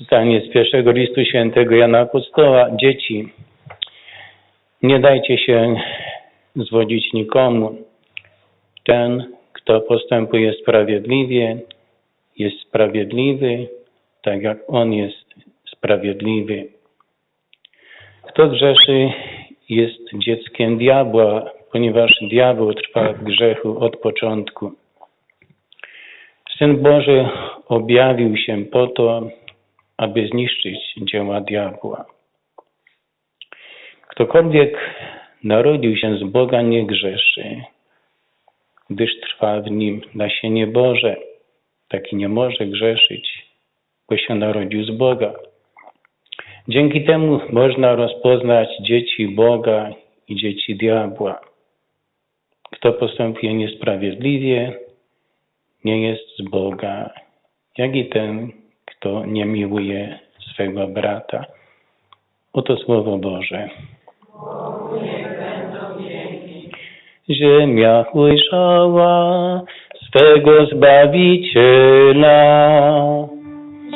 Czytanie z pierwszego listu świętego Jana Apostoła. Dzieci, nie dajcie się zwodzić nikomu. Ten, kto postępuje sprawiedliwie, jest sprawiedliwy, tak jak On jest sprawiedliwy. Kto grzeszy, jest dzieckiem diabła, ponieważ diabeł trwa w grzechu od początku. Syn Boży objawił się po to, aby zniszczyć dzieła diabła. Ktokolwiek narodził się z Boga nie grzeszy, gdyż trwa w nim nasienie Boże. Taki nie może grzeszyć, bo się narodził z Boga. Dzięki temu można rozpoznać dzieci Boga i dzieci diabła. Kto postępuje niesprawiedliwie, nie jest z Boga, jak i ten, kto nie miłuje swego brata. Oto Słowo Boże. Ziemia ujrzała swego Zbawiciela.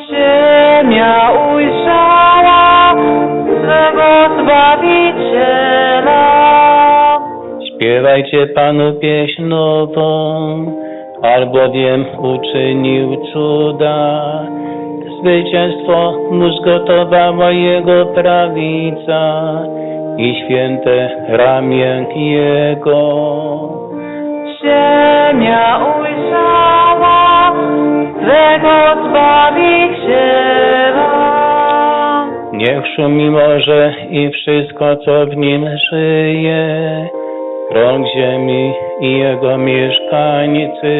Ziemia ujrzała swego Zbawiciela. Śpiewajcie Panu pieśń nową, albowiem uczynił cuda. Zwycięstwo mu zgotowała Jego prawica i święte ramię Jego. Ziemia ujrzała swego Zbawiciela. Niech szumi morze i wszystko, co w nim żyje, krąg ziemi i jego mieszkańcy.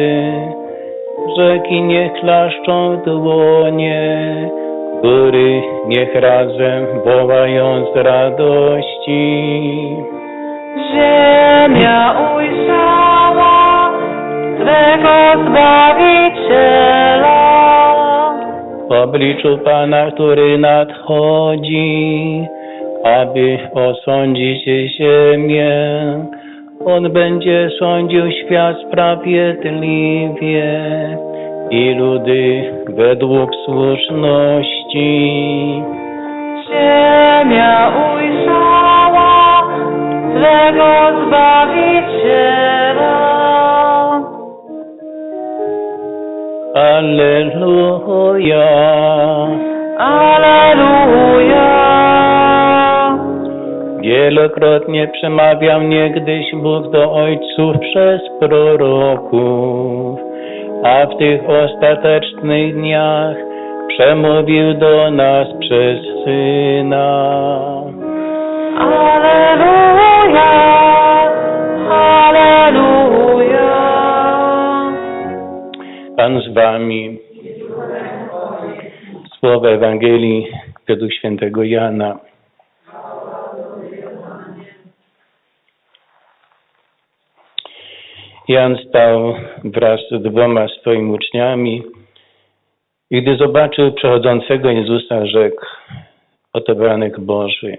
Rzeki niech klaszczą w dłonie, góry niech razem wołają z radości. Ziemia ujrzała swego Zbawiciela. W obliczu Pana, który nadchodzi, aby osądzić ziemię. On będzie sądził świat sprawiedliwie i ludy według słuszności. Ziemia ujrzała swego Zbawiciela. Alleluja. Aleluja. Wielokrotnie przemawiał niegdyś Bóg do ojców przez proroków, a w tych ostatecznych dniach przemówił do nas przez Syna. Aleluja. Aleluja. Pan z wami. Słowa Ewangelii według świętego Jana. Jan stał wraz z dwoma swoimi uczniami i gdy zobaczył przechodzącego Jezusa, rzekł, oto baranek Boży.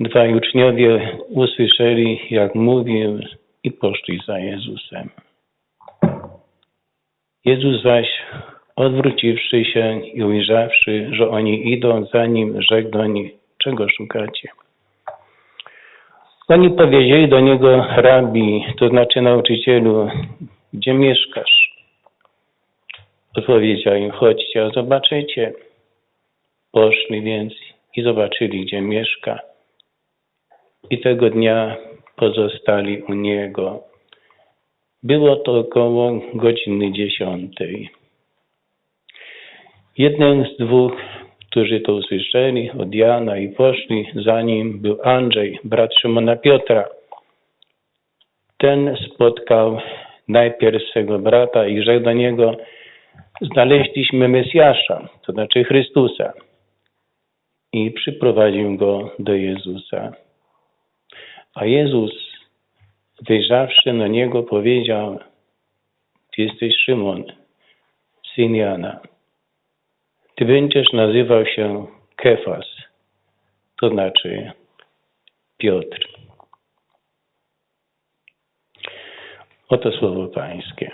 Dwaj uczniowie usłyszeli, jak mówił i poszli za Jezusem. Jezus zaś, odwróciwszy się i ujrzawszy, że oni idą za nim, rzekł do nich, czego szukacie? Oni powiedzieli do niego, rabi, to znaczy nauczycielu, gdzie mieszkasz? Odpowiedział im, chodźcie, a zobaczycie. Poszli więc i zobaczyli, gdzie mieszka. I tego dnia pozostali u niego. Było to około godziny dziesiątej. Jednym z dwóch, którzy to usłyszeli od Jana i poszli za nim, był Andrzej, brat Szymona Piotra. Ten spotkał najpierw swego brata i rzekł do niego, znaleźliśmy Mesjasza, to znaczy Chrystusa. I przyprowadził go do Jezusa. A Jezus wyjrzawszy na niego, powiedział: Ty jesteś Szymon, syn Jana. Ty będziesz nazywał się Kefas, to znaczy Piotr. Oto słowo Pańskie.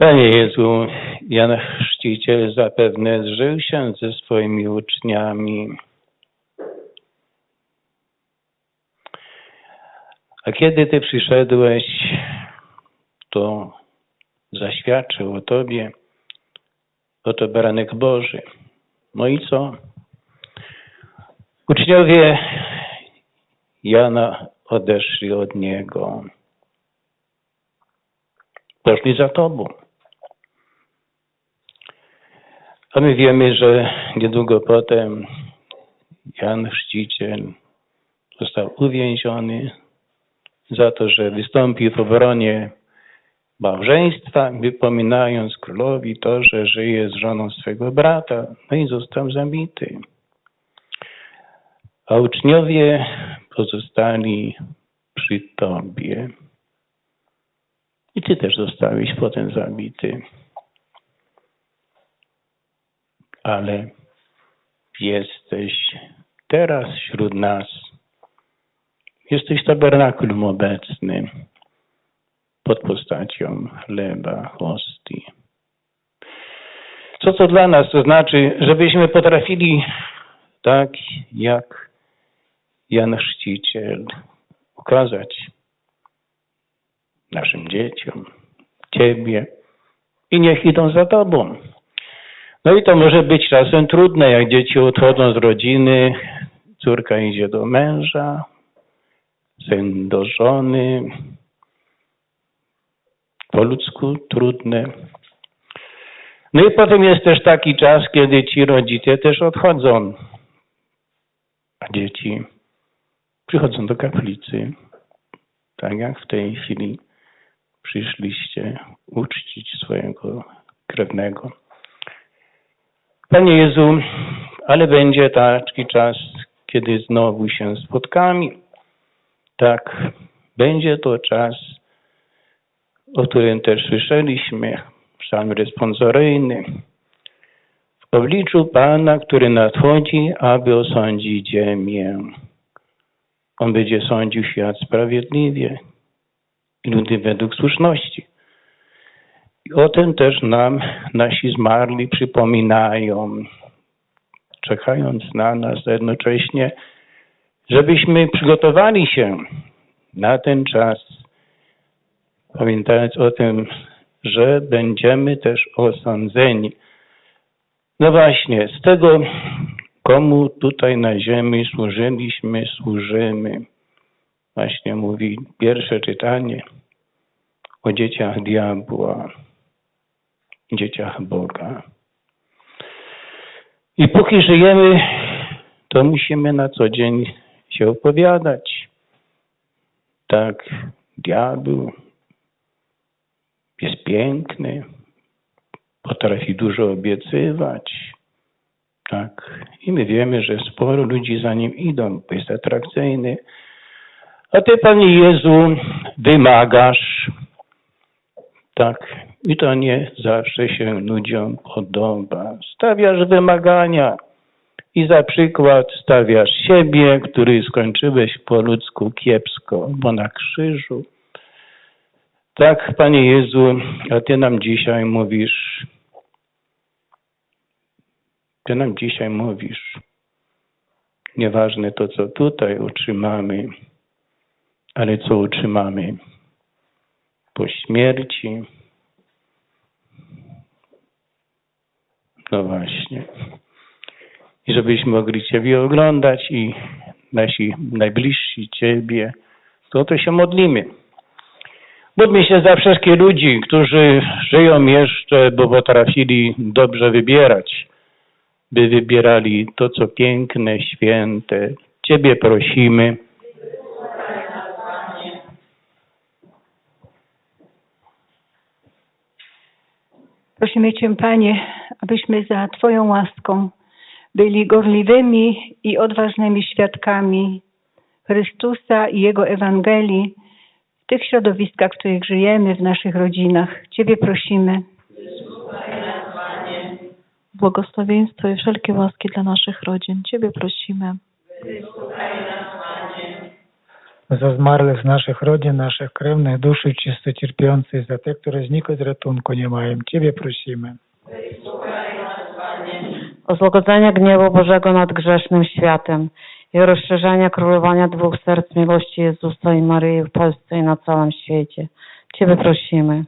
Panie Jezu, Jan Chrzciciel zapewne zżył się ze swoimi uczniami. A kiedy Ty przyszedłeś, to zaświadczył o Tobie, oto baranek Boży. No i co? Uczniowie Jana odeszli od Niego. Poszli za Tobą. A my wiemy, że niedługo potem Jan Chrzciciel został uwięziony za to, że wystąpił w obronie małżeństwa, wypominając królowi to, że żyje z żoną swego brata, no i został zabity. A uczniowie pozostali przy Tobie. I Ty też zostałeś potem zabity. Ale jesteś teraz wśród nas. Jesteś tabernakulum obecny pod postacią chleba, hostii. Co to dla nas to znaczy, żebyśmy potrafili tak jak Jan Chrzciciel ukazać naszym dzieciom, Ciebie i niech idą za Tobą. No i to może być czasem trudne, jak dzieci odchodzą z rodziny, córka idzie do męża, syn do żony. Po ludzku trudne. No i potem jest też taki czas, kiedy ci rodzice też odchodzą, a dzieci przychodzą do kaplicy, tak jak w tej chwili przyszliście uczcić swojego krewnego. Panie Jezu, ale będzie taki czas, kiedy znowu się spotkamy. Tak, będzie to czas, o którym też słyszeliśmy, psalm responsoryjny. W obliczu Pana, który nadchodzi, aby osądzić ziemię. On będzie sądził świat sprawiedliwie i ludy według słuszności. I o tym też nam nasi zmarli przypominają, czekając na nas jednocześnie, żebyśmy przygotowali się na ten czas, pamiętając o tym, że będziemy też osądzeni. No właśnie, z tego, komu tutaj na ziemi służyliśmy, służymy. Właśnie mówi pierwsze czytanie o dzieciach diabła, dzieciach Boga. I póki żyjemy, to musimy na co dzień się opowiadać. Tak, diabeł jest piękny, potrafi dużo obiecywać. Tak, i my wiemy, że sporo ludzi za nim idą, bo jest atrakcyjny. A ty, Panie Jezu, wymagasz. Tak, i to nie zawsze się ludziom podoba. Stawiasz wymagania i za przykład stawiasz siebie, który skończyłeś po ludzku kiepsko, bo na krzyżu. Tak, Panie Jezu, a Ty nam dzisiaj mówisz, Ty nam dzisiaj mówisz, nieważne to, co tutaj utrzymamy, ale co utrzymamy po śmierci. No właśnie. I żebyśmy mogli Ciebie oglądać i nasi najbliżsi Ciebie, to to się modlimy. Módlmy się za wszystkich ludzi, którzy żyją jeszcze, bo potrafili dobrze wybierać, by wybierali to, co piękne, święte. Ciebie prosimy. Prosimy Cię, Panie, abyśmy za Twoją łaską byli gorliwymi i odważnymi świadkami Chrystusa i Jego Ewangelii w tych środowiskach, w których żyjemy, w naszych rodzinach. Ciebie prosimy. błogosławieństwo i wszelkie łaski dla naszych rodzin. Ciebie prosimy. Za zmarłych z naszych rodzin, naszych krewnych, duszy czysto cierpiących, za te, które znikły z ratunku nie mają. Ciebie prosimy. o złagodzenie gniewu Bożego nad grzesznym światem i o rozszerzenie królowania dwóch serc miłości Jezusa i Maryi w Polsce i na całym świecie. Ciebie prosimy.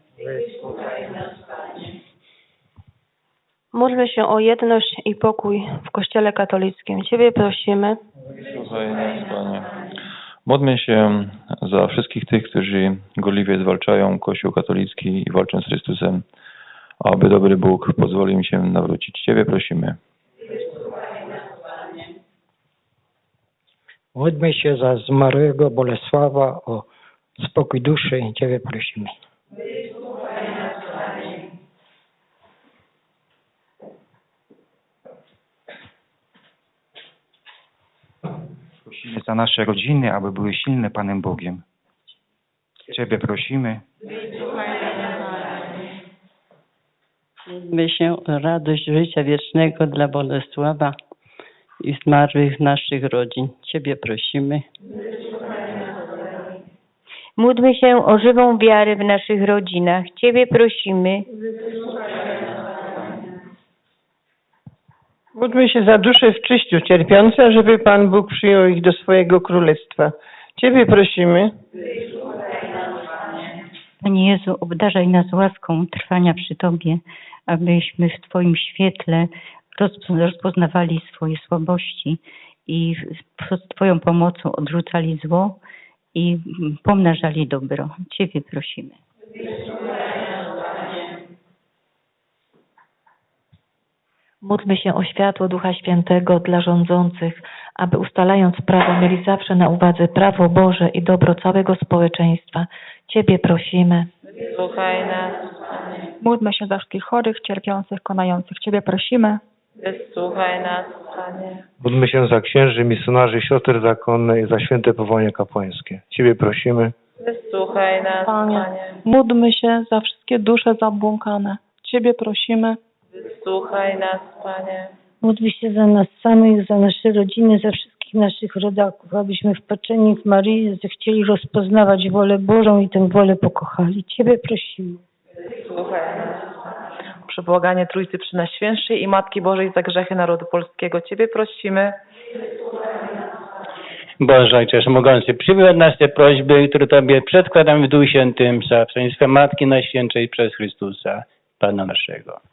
Módlmy się o jedność i pokój w Kościele katolickim. Ciebie prosimy. Słuchaj nas, Panie. Módlmy się za wszystkich tych, którzy gorliwie zwalczają Kościół katolicki i walczą z Chrystusem, aby dobry Bóg pozwolił im się nawrócić. Ciebie prosimy. Módlmy się za zmarłego Bolesława o spokój duszy Ciebie prosimy. Za nasze rodziny, aby były silne Panem Bogiem. Ciebie prosimy. Módlmy się o radość życia wiecznego dla Bolesława i zmarłych naszych rodzin. Ciebie prosimy. Módlmy się o żywą wiarę w naszych rodzinach. Ciebie prosimy. Módlmy się za dusze w czyściu cierpiące, żeby Pan Bóg przyjął ich do swojego królestwa. Ciebie prosimy. Panie Jezu, obdarzaj nas łaską trwania przy Tobie, abyśmy w Twoim świetle rozpo- rozpoznawali swoje słabości i z Twoją pomocą odrzucali zło i pomnażali dobro. Ciebie prosimy. Módlmy się o światło Ducha Świętego dla rządzących, aby ustalając prawo mieli zawsze na uwadze prawo Boże i dobro całego społeczeństwa. Ciebie prosimy. Słuchaj nas. Módlmy się za wszystkich chorych, cierpiących, konających. Ciebie prosimy. Wysłuchaj nas, Panie. Módlmy się za księży, misjonarzy, siostry zakonne i za święte powołanie kapłańskie. Ciebie prosimy. Wysłuchaj nas, Panie. Módlmy się za wszystkie dusze zabłąkane. Ciebie prosimy. Wysłuchaj nas, Panie. Módl się za nas samych, za nasze rodziny, za wszystkich naszych rodaków, abyśmy wpatrzeni w Maryję zechcieli rozpoznawać wolę Bożą i tę wolę pokochali. Ciebie prosimy. Słuchaj nas. Przebłaganie Trójcy Przynajświętszej i Matki Bożej za grzechy narodu polskiego. Ciebie prosimy. Boże Ojcze Mogący, przyjmij od nas te prośby, które Tobie przedkładam w Duchu Świętym za Matki Najświętszej przez Chrystusa, Pana naszego.